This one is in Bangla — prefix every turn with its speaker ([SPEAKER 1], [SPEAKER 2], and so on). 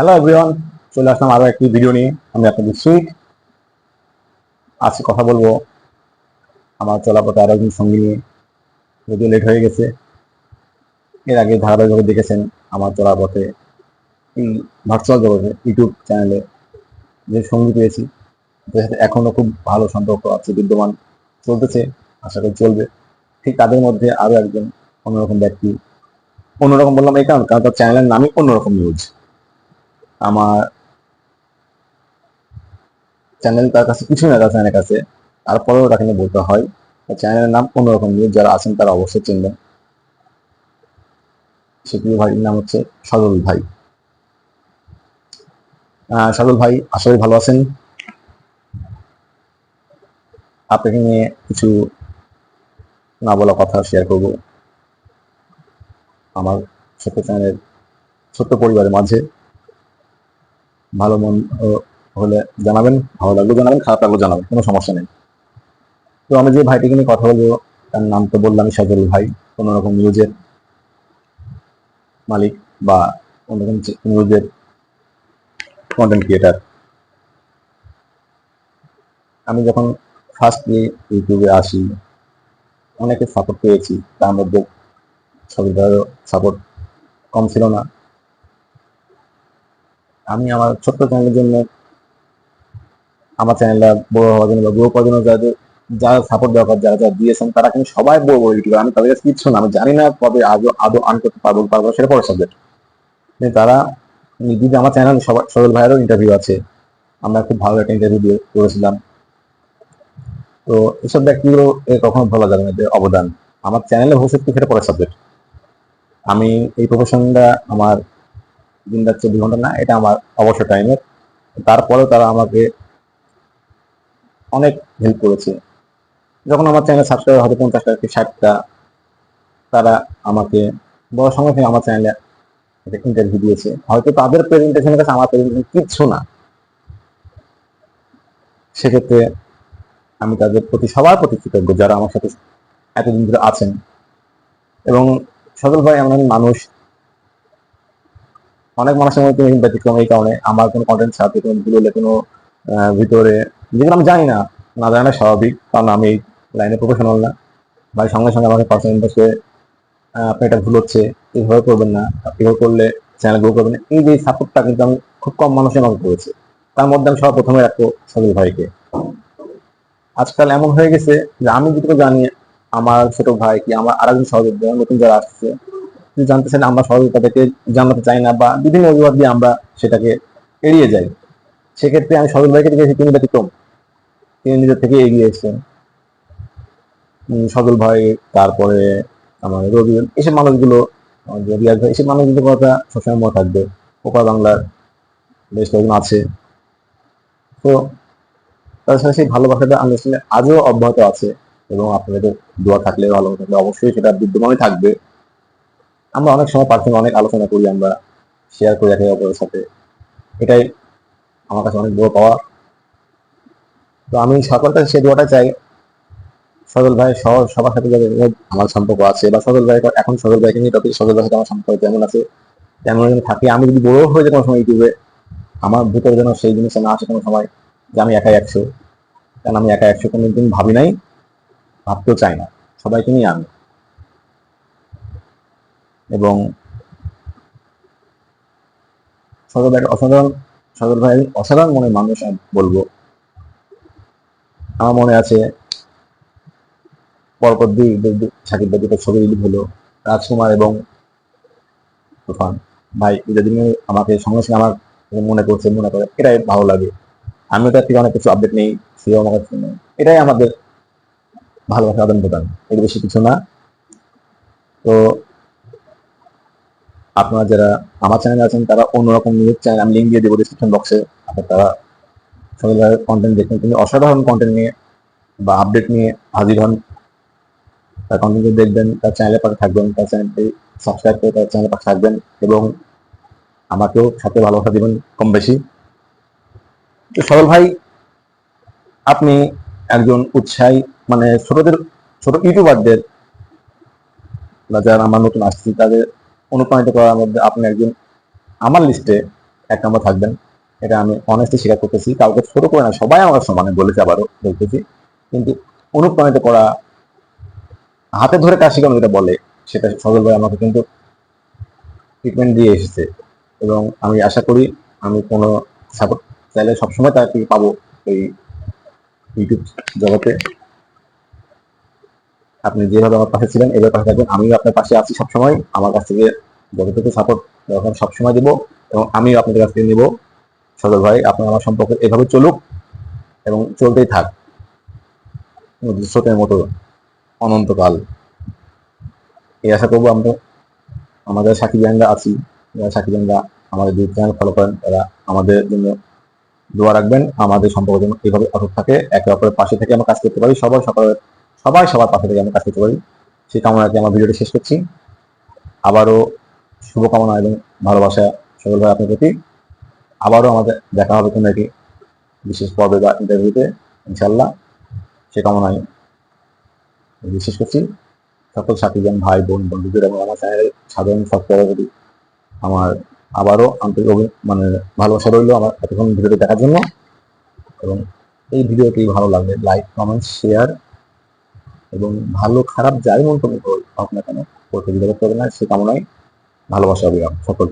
[SPEAKER 1] হ্যালো এভরিওয়ান চলে আসলাম আরও একটি ভিডিও নিয়ে। আমি আপনাদের সুইট আজকে কথা বলব আমার চলাপথে আরও একজন সঙ্গী নিয়ে। যদিও লেট হয়ে গেছে। এর আগে ধারাবাহিকভাবে দেখেছেন আমার চলাপথে এই ভার্চুয়াল জগতে ইউটিউব চ্যানেলে যে সঙ্গী পেয়েছি। তাদের সাথে এখনও খুব ভালো সম্পর্ক আছে, বিদ্যমান, চলতেছে, আশা করি চলবে। ঠিক তাদের মধ্যে আরও একজন অন্যরকম ব্যক্তি। অন্যরকম বললাম এই কারণ কারণ তার চ্যানেলের নামই অন্যরকম নিউজ আমার চ্যানেল তার কাছে কিছু না, তার চ্যানেলের কাছে। তারপরেও তাকে নিয়ে বলতে হয় চ্যানেলের নাম অন্যরকম নিউজ যারা আছেন তারা অবশ্যই চিনবেন। সে ভাইয়ের নাম হচ্ছে সজল ভাই। সজল ভাই করি ভালো আছেন। আপনাকে নিয়ে কিছু না বলা কথা শেয়ার করব। আমার ছোট্ট চ্যানেলের ছোট্ট পরিবারের মাঝে। ভালো মন হলে জানাবেন, ভালো লাগল জানাবেন, খারাপ লাগলে জানাবেন, কোনো সমস্যা নেই। তো আমি যে ভাইটিকে নিয়ে কথা বলব, তার নাম তো বললাম সজল ভাই, কোনো রকম নিউজের মালিক বা অন্যরকম নিউজের কন্টেন্ট ক্রিয়েটার আমি যখন ফার্স্টলি ইউটিউবে আসি, অনেকে সাপোর্ট পেয়েছি, তার মধ্যে সজল সাপোর্ট কম ছিল না। আমি আমার ছোট্ট চ্যানেলের জন্য, আমার চ্যানেলটা বড় হওয়ার জন্য বা গ্রো করার জন্য যাদের যারা সাপোর্ট দরকার, যারা যারা দিয়েছেন, তারা কিন্তু সবাই বড় বড় ইউটিউবার। আমি তাদের কাছে কিচ্ছু না, আমি জানি না কবে আদৌ আদৌ আর্ন করতে পারব পারব সেটা পরের সাবজেক্ট তারা যদি আমার চ্যানেল সবাই সরল ভাইয়েরও ইন্টারভিউ আছে। আমরা খুব ভালো একটা ইন্টারভিউ দিয়ে করেছিলাম। তো এসব ব্যক্তিগুলো কখনো ভোলা যাবে না অবদান। আমার চ্যানেলে ভবিষ্যৎ সেটা পরের সাবজেক্ট আমি এই প্রফেশনটা আমার দিন রাত চব্বিশ ঘণ্টা না, এটা আমার অবসর টাইমের তারপরেও তারা আমাকে অনেক হেল্প করেছে। যখন আমার চ্যানেল সাবস্ক্রাইবার হয়তো পঞ্চাশটা কি ষাটটা, তারা আমাকে বড় সঙ্গে সঙ্গে আমার চ্যানেলে একটা ইন্টারভিউ দিয়েছে। হয়তো তাদের প্রেজেন্টেশনের কাছে আমার প্রেজেন্টেশন কিচ্ছু না। সেক্ষেত্রে আমি তাদের প্রতি, সবার প্রতি কৃতজ্ঞ, যারা আমার সাথে এতদিন ধরে আছেন। এবং সজল ভাই এমন মানুষ অনেক মানুষের মধ্যে ব্যতিক্রম এই কারণে আমার কোনো কন্টেন্ট ছাড়তে কোনো ভুল হলে কোনো ভিতরে, যেগুলো আমি জানি না না জানা স্বাভাবিক, কারণ আমি এই লাইনে প্রফেশনাল না। ভাই সঙ্গে সঙ্গে আমাকে পার্সোনাল ইন্টারেস্টে আপনি এটা ভুল হচ্ছে এইভাবে করবেন না, এভাবে করলে চ্যানেল গ্রো করবেন। এই যে সাপোর্টটা কিন্তু আমি খুব কম মানুষের আমাকে করেছে। তার মধ্যে আমি সবার প্রথমে রাখব সজল ভাইকে। আজকাল এমন হয়ে গেছে যে আমি যেটুকু জানি, আমার ছোট ভাই কি আমার আরেকজন সহযোগী, নতুন যারা আসছে জানতে চান আমরা সহযোগী তাদেরকে জানাতে চাই না বা বিভিন্ন অজুহাত দিয়ে আমরা সেটাকে এড়িয়ে যাই। সেক্ষেত্রে আমি সজল ভাইকে দেখেছি, তিনি ব্যতিক্রম। তিনি নিজের থেকে এগিয়ে এসেছেন। সজল ভাই, তারপরে আমার রবি, এসব মানুষগুলো রিয়াজ ভাই, এসব মানুষগুলোর কথা সবসময় মনে থাকবে। ওপার বাংলার বেশ কয়েকজন আছে। তো তাদের সাথে সেই ভালোবাসাটা আন্ডারস্ট্যান্ডিং আজও অব্যাহত আছে এবং আপনাদের দোয়া থাকলে, ভালো থাকলে অবশ্যই সেটা বিদ্যমানই থাকবে। আমরা অনেক সময় পার্সোনাল অনেক আলোচনা করি, আমরা শেয়ার করি একে অপরের সাথে। এটাই আমার কাছে অনেক বড় পাওয়া। তো আমি সকল কাছে সেই দোয়াটা চাই, সজল ভাই সহ সবার সাথে যাদের আমার সম্পর্ক আছে বা সজল ভাই এখন সজল ভাইকে নিয়ে টপিক সজল ভাইয়ের সাথে আমার সম্পর্ক যেমন আছে তেমন যেন থাকে। আমি যদি বড় হয়ে যাই কোনো সময় ইউটিউবে, আমার ভিতরে যেন সেই জিনিসটা না আসে কোনো সময় যে আমি একাই একশো। কারণ আমি একা একশো কোনো দিন ভাবি নাই, ভাবতেও চাই না। সবাইকে নিয়ে আমি এবং সদর ভাই অসাধারণ সদর ভাই, অসাধারণ মনে মানুষ আমি বলব। আমার মনে আছে, পরপর দুই সাকিব ভাই ছবি রিলিজ হলো, রাজকুমার এবং তুফান। ভাই ঈদের দিনে আমাকে সঙ্গে সঙ্গে আমার মনে করছে মনে করে এটাই ভালো লাগে। আমি তার থেকে অনেক কিছু আপডেট নেই, সেও আমার কাছে। এটাই আমাদের ভালোবাসা আদান প্রদান এর বেশি কিছু না। তো আপনারা যারা আমার চ্যানেলে আছেন, তারা অন্যরকম নিউজ চ্যানেল আমি লিঙ্ক দিয়ে দেবো ডিসক্রিপশন বক্সে আপনার তারা সবাই কন্টেন্ট দেখুন। তিনি অসাধারণ কন্টেন্ট নিয়ে বা আপডেট নিয়ে হাজির হন। তার কন্টেন্ট দেখবেন, তার চ্যানেলের পাশে থাকবেন, তার চ্যানেলটি সাবস্ক্রাইব করে তার চ্যানেলের পাশে থাকবেন এবং আমাকেও সাথে ভালোবাসা দিবেন কম বেশি। তো সরল ভাই, আপনি একজন উৎসাহী মানে ছোটদের, ছোট ইউটিউবারদের যারা আমার নতুন আসছে, তাদের অনুপ্রাণিত করার মধ্যে আপনি একজন আমার লিস্টে এক নম্বর থাকবেন। এটা আমি অনেস্টলি স্বীকার করতেছি, কাউকে ছোট করে না, সবাই আমার সমানে বলেছে আবারও বলতেছি। কিন্তু অনুপ্রাণিত করা, হাতে ধরে কাজ শেখানো যেটা বলে, সেটা সজল ভাই আমাকে কিন্তু ট্রিটমেন্ট দিয়ে এসেছে। এবং আমি আশা করি আমি কোনো সাপোর্ট চাইলে সবসময় তাকে পাবো এই ইউটিউব জগতে। আপনি যেভাবে আমার পাশে ছিলেন এবার পাশে থাকবেন। আমিও আপনার পাশে আছি সবসময়। আমার কাছ থেকে যতটুকু সাপোর্ট দরকার, সবসময় দেবো এবং আমিও আপনাদের কাছ থেকে নেব। সজল ভাই, আপনার আমার সম্পর্ক এভাবে চলুক এবং চলতেই থাক। স্রোতের মতো অনন্তকাল। এই আশা করব আমরা, আমাদের সাকিব ব্যাংরা আছি। যারা সাকিব ব্যাংরা আমাদের দুই চ্যানেল ফলো করেন, তারা আমাদের জন্য দোয়া রাখবেন। আমাদের সম্পর্ক যেন এইভাবে অটুট থাকে। একে অপরের পাশে থেকে আমরা কাজ করতে পারি। সবাই সকালে সবাই সবার পাশে থেকে আমরা কাজ করতে পারি সেই কামনাকে আমার ভিডিওটি শেষ করছি। আবারও শুভকামনা এবং ভালোবাসা সকল ভাই আপনার প্রতি। আবারও আমাদের দেখা হবে কোনো একটি বিশেষ পর্বে বা ইন্টারভিউতে ইনশাল্লাহ সে কামনায় বিশেষ করছি। সকল সাথীজন ভাই, বোন, বন্ধুদের এবং আমার চ্যানেলের সাধারণ প্রতি আমার আবারও আন্তরিক মানে ভালোবাসা রইল আমার এতক্ষণ ভিডিওটি দেখার জন্য। এবং এই ভিডিওটি ভালো লাগবে লাইক কমেন্ট শেয়ার এবং ভালো খারাপ যাই মন্তব্য তুমি ভাবনা কেন করতে দিতে না সে কামনায় ভালোবাসা হবে সকল